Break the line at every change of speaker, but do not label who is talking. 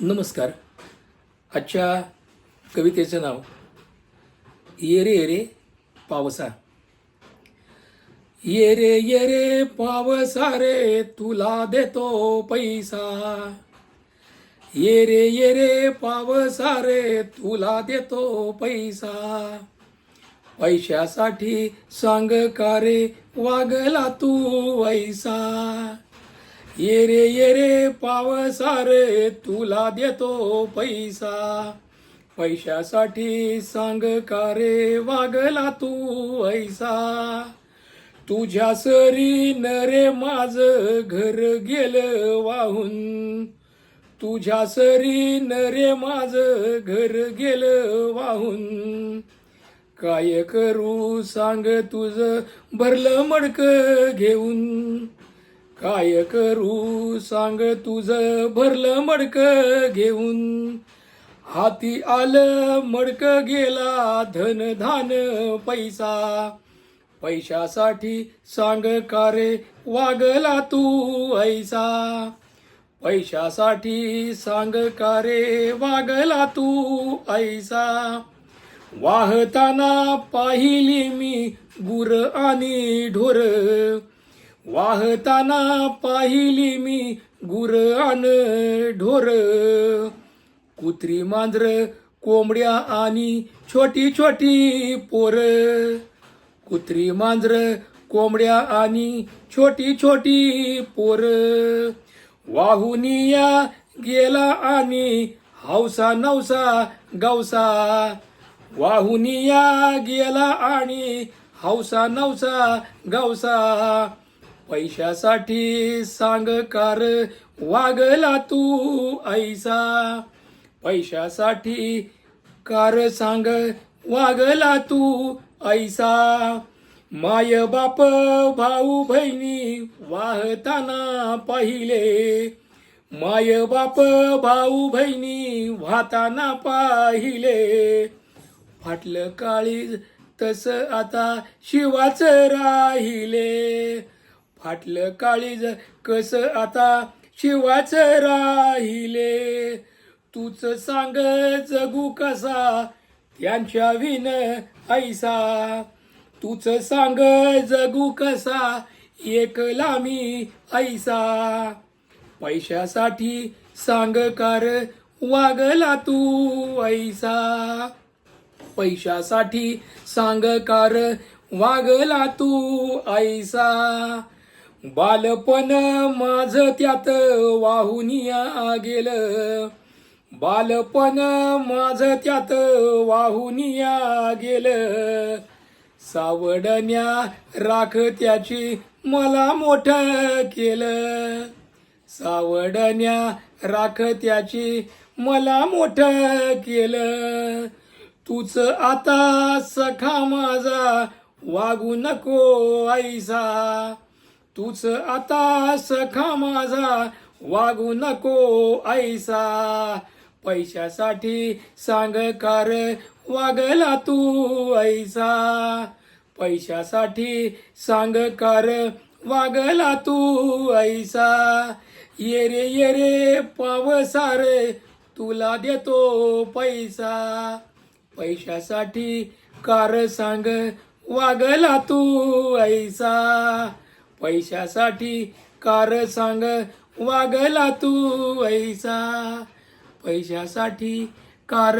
नमस्कार. आजच्या कवितेचं नाव ये रे ये रे पावसा. ये रे ये रे पावसा रे तुला देतो पैसा. ये रे ये रे पावसा रे तुला देतो पैसा. पैशासाठी सांग का रे वागला तू वैसा. ये रे ये रे पावसारे तुला देतो पैसा. पैशासाठी सांग का रे वागला तू ऐसा? तुझ्या सरी न रे माझ घर गेलं वाहून. तुझ्या सरी न रे माझ घर गेलं वाहून. काय करू सांग तुझ भरलं मडक घेऊन. काय करू सांग तुझ भरलं मडक घेऊन. हाती आलं मडक गेला धन धान पैसा. पैशासाठी सांग का रे वागला तू ऐसा. पैशासाठी सांग का रे वागला तू ऐसा. वाहताना पाहिली मी गुर आणि ढोर. वाहताना पाहिली मी गुर अन ढोर. कुत्री मांजर कोंबड्या आणि छोटी छोटी पोर. कुत्री मांजर कोंबड्या आणि छोटी छोटी पोर. वाहुनिया गेला आणि हौसा नवसा गवसा वाहुनिया गेला आणि हौसा नवसा गवसा पैशासाठी सांग कार वागला तू ऐसा पैशासाठी कार सांग वागला तू ऐसा माय बाप भाऊ बहिणी वाहताना पाहिले. माय बाप भाऊ बहिणी वाहताना पाहिले. फाटलं काळीज तस आता शिवाच राहिले. फाटलं काळीज कस आता शिवाच राहिले. तूच सांग जगू कसा त्यांच्या विन ऐसा. तूच सांग जगू कसा एकला मी ऐसा. पैशासाठी सांग कार वागला तू ऐसा. पैशासाठी सांग कार वागला तू ऐसा. बालपण माझ त्यात वाहुनिया गेलं. बालपण माझ त्यात वाहून गेलं. सावडण्या राख त्याची मला मोठ केलं. सावडण्या राख त्याची मला मोठ केलं. तूच आता सखा माझा वागू नको ऐसा तूच आता सखा माझा वागू नको ऐसा पैशासाठी सांग कार वागला तू ऐसा पैशासाठी सांग कार वागला तू ऐसा ये रे ये रे पावसा रे तुला देतो पैसा. पैशासाठी कार सांग वागला तू ऐसा पैशासाठी कार सांग वागला तू ऐसा. पैशासाठी कार